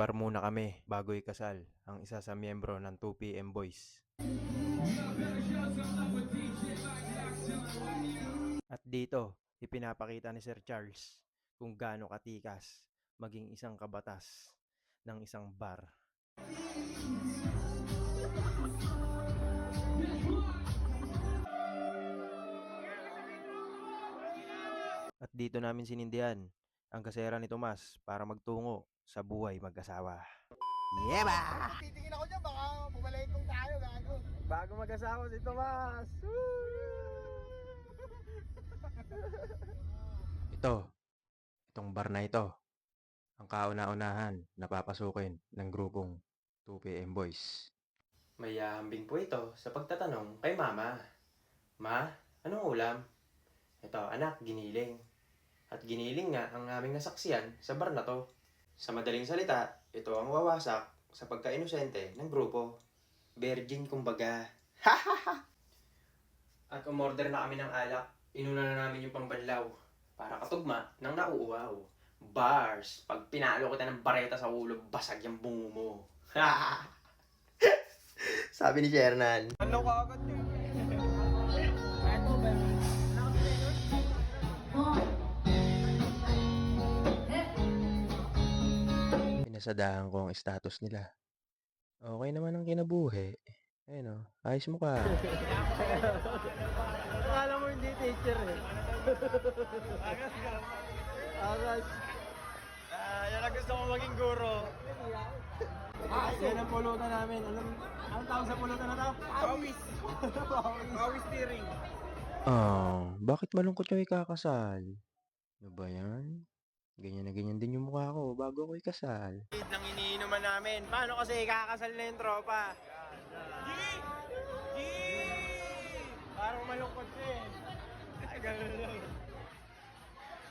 Nagbar muna kami bago ikasal ang isa sa miyembro ng 2PM Boys. At dito, ipinapakita ni Sir Charles kung gaano katikas maging isang kabatas ng isang bar. At dito namin sinindihan ang kasera ni Tomas para magtungo sa buhay mag-asawa. Yeba! Titingin ako dyan, baka bumalik kong tayo, gago. Bago mag-asawa si Tomas! ito, itong bar na ito, ang kauna-unahan na papasukin ng grupong 2PM Boys. May ahambing po ito sa pagtatanong kay Mama. Ma, anong ulam? Ito, anak, giniling. At giniling nga ang aming nasaksiyan sa bar na to. Sa madaling salita, ito ang wawasak sa pagka-inosente ng grupo. Virgin kumbaga. At umorder na kami ng alak. Inuna na namin yung pambanlaw. Para katugma ng nauuwaw. Bars. Pag pinalo kita ng bareta sa ulo, basag yung bungo mo. Sabi ni Shernan. Ano ka agad yun? Pinasadahan ko ang status nila. Okay naman ang kinabuhi. Ayun o, ayos mo ka. Akala mo hindi teacher eh. Agas ka. Agas. Ah, yan ang gusto ko maging guro. Ah, yan ang pulutan namin. Alam, anong tawag sa pulutan na to? Pawis. Pawis. Steering. Oh, bakit malungkot yung ikakasal? Ano ba yan? Ganyan na ganyan din yung mukha ko bago ako ikasal. Nang iniinuman namin. Paano kasi ikakasal na yung tropa? G! G! Parang malungkot siya eh. Ay, gano'n lang.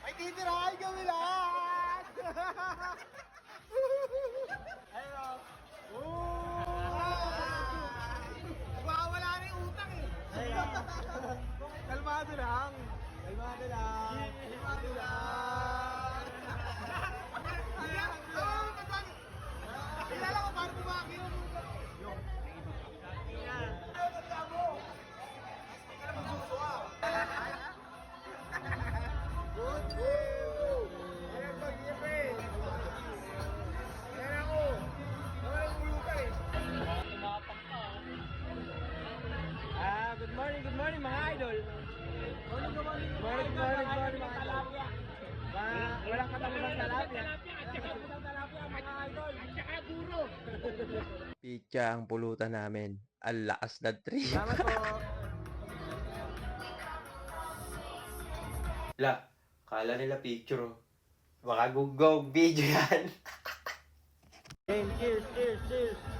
Ay, titirahay kami lahat! Ayun o. Mawawala na yung utang eh. Kalmado lang. Kalmado lang. Kalmado lang. Mga idol. Mga walang katapusan talapia. Pitya ang pulutan namin. Ang lakas na tree. Salamat po. La, kala nila picture oh. Baka gugog video yan. Cheers, cheers, cheers.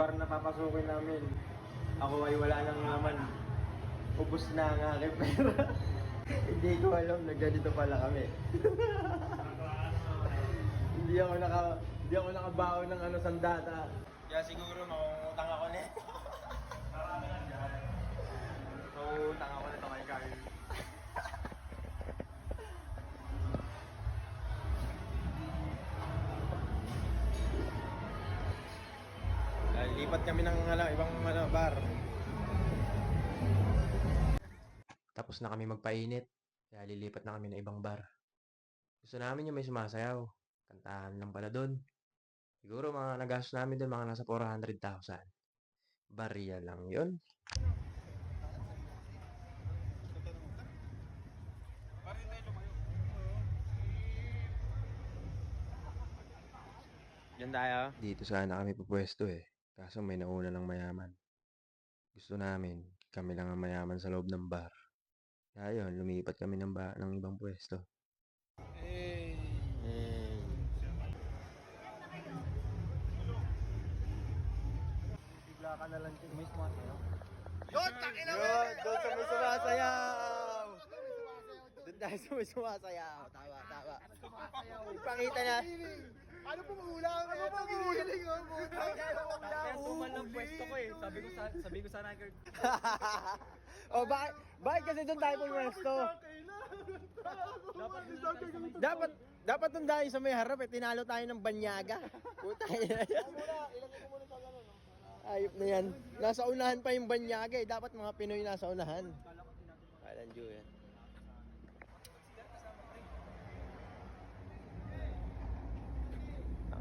Bar na papasukin namin, ako ay wala nang naman. Ubus na ang aking pera. Hindi ko alam na ganito pala kami. hindi ako naka hindi ako nakabaon ng ano sandata. Kaya siguro mangungutang ako nito. Lipat kami ng ano, ibang ano, bar. Tapos na kami magpainit. Kaya lilipat na kami ng ibang bar. Gusto namin yung may sumasayaw. Kantahan lang pala doon. Siguro mga nagastos namin doon mga nasa 400,000. Barya lang yun. Diyan tayo. Dito sana kami pupwesto eh. Kaso may nauna ng mayaman. Gusto namin, kami lang ang mayaman sa loob ng bar. Kaya yun, lumipat kami ng, ba ng ibang pwesto. Hey. Eh, Bigla ka na lang mismo at ano. Doon, takin na Yun, doon sa may sumasayaw. Doon tayo sa may sumasayaw. Tama, tama. Ipakita na. Ano po ulam? Ano po ginigiling ko? Kaya tumal ng pwesto ko eh. Sabi ko sa sabi ko sana kay oh, bakit, bakit kasi doon tayo dapat tayo sa may Dapat, dapat doon tayo sa may harap eh. Tinalo tayo ng banyaga. Puta. Ayop na yan. Nasa unahan pa yung banyaga eh. Dapat mga Pinoy nasa unahan. Alan Jew yan.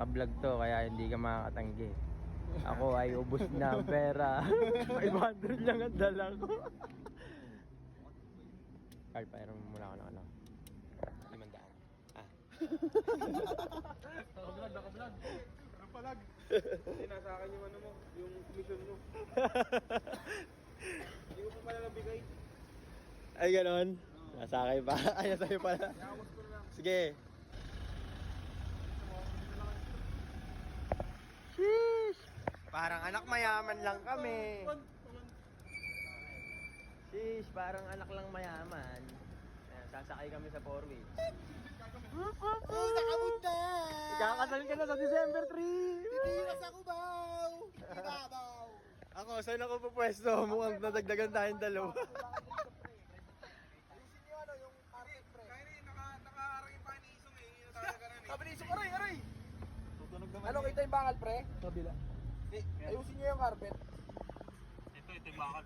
Naka-vlog to kaya hindi ka makakatanggi. Ako ay ubos na ang pera. 500 lang ang dala ko. Carl, pairam mo muna ako ng ano. Limandaan. Ah. naka-vlog, naka-vlog. Ano palag? Hindi nasa akin yung ano mo, yung commission mo. Hindi ko pa pala nabigay. Ay, ganon. Nasa akin pa. Ay, nasa akin pala. Sige. Sheesh! Parang anak mayaman lang kami. Sheesh, parang anak lang mayaman. Ayan, sasakay kami sa four wheels. Oh, nakamunta! Ikakasal ka na sa December 3! Titiras ako, baw! Ibabaw! Ako, saan ako pupwesto? Mukhang nadagdagan tayong dalawa. Niyo ano, yung carpet, pre. Kaya rin, naka-aray pa ni Isong eh. Sabi ni Isong, aray, aray! Ano, kita yung bakal, pre? Kabila. Di, ayusin niyo yung carpet. Ito, ito yung bakal.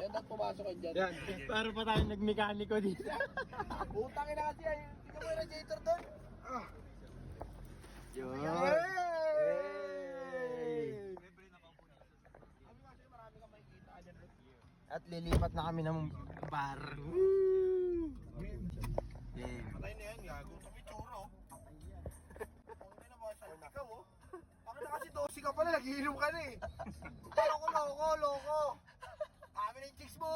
Yan, at pumasok ka dyan. Yan, para pa tayo nagmekaniko dito. Utangin na kasi, ay, tingnan mo yung radiator doon. Ah. Yun. Hey! At lilipat na kami ng bar. Game. Dosi ka ka na eh. Loko, loko, loko. Kami na yung chicks mo.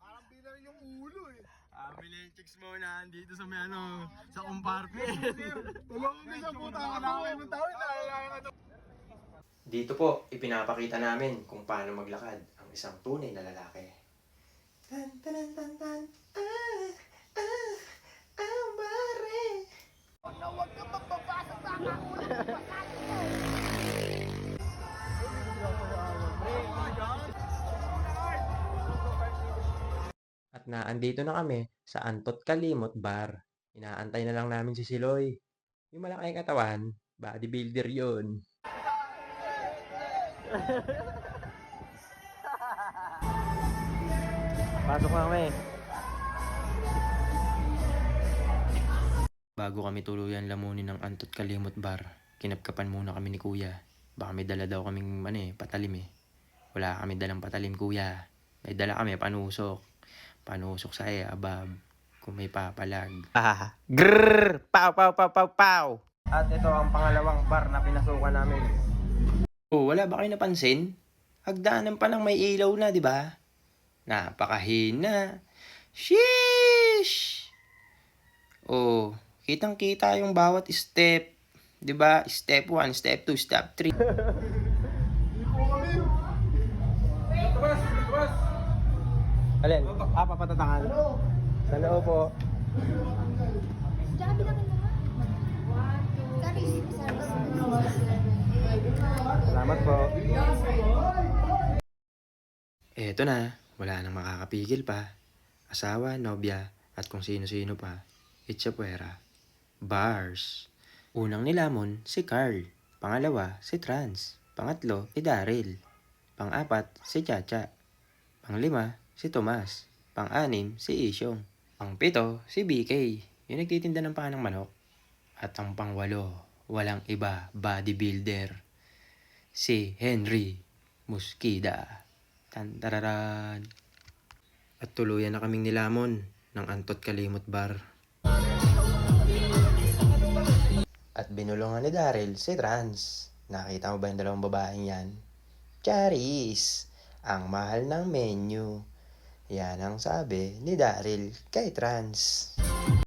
Parang bilang yung ulo eh. Amili yung chicks mo na dito sa may ano, sa compartment. Tulungan mo sa puta, kailangan ng tao, kailangan na Dito po, ipinapakita namin kung paano maglakad ang isang tunay na lalaki. Tan, tan, tan, tan, ah, ah. Huwag magbabasa sa akin. At naandito na kami sa Antot Kalimot Bar. Inaantay na lang namin si Siloy. Yung malaking katawan, bodybuilder yun. Pasok na kami. Bago kami tuluyan lamunin ng Antot Kalimot Bar, kinapkapan muna kami ni Kuya. Baka may dala daw kaming ano eh, patalim eh. Wala kami dalang patalim Kuya. May dala kami panusok. Panusok sa eh, abab. Kung may papalag. Ah, grrr! Pow, pow, pow, pow, pow! At ito ang pangalawang bar na pinasukan namin. Oh, wala ba kayo napansin? Hagdanan pa lang may ilaw na, di ba? Napakahina. Sheesh! Kitang-kita yung bawat step. Di ba? Step 1, step 2, step 3. Alin? Ah, papatatangan. Sa loob po. Salamat po. Eto na, wala nang makakapigil pa. Asawa, nobya, at kung sino-sino pa. Itchapuera. Bars. Unang nilamon, si Carl. Pangalawa, si Trans. Pangatlo, si Daryl. Pang-apat, si Chacha. Panglima, si Tomas. Pang-anim, si Isyong. Pang-pito, si BK. Yung nagtitinda ng panang manok. At ang pangwalo, walang iba, bodybuilder. Si Henry Muskida. Tantararan. At tuluyan na kaming nilamon ng Antot Kalimot Bar. Binulungan ni Daryl si Trans. Nakita mo ba yung dalawang babaeng yan? Charis! Ang mahal ng menu. Yan ang sabi ni Daryl kay Trans.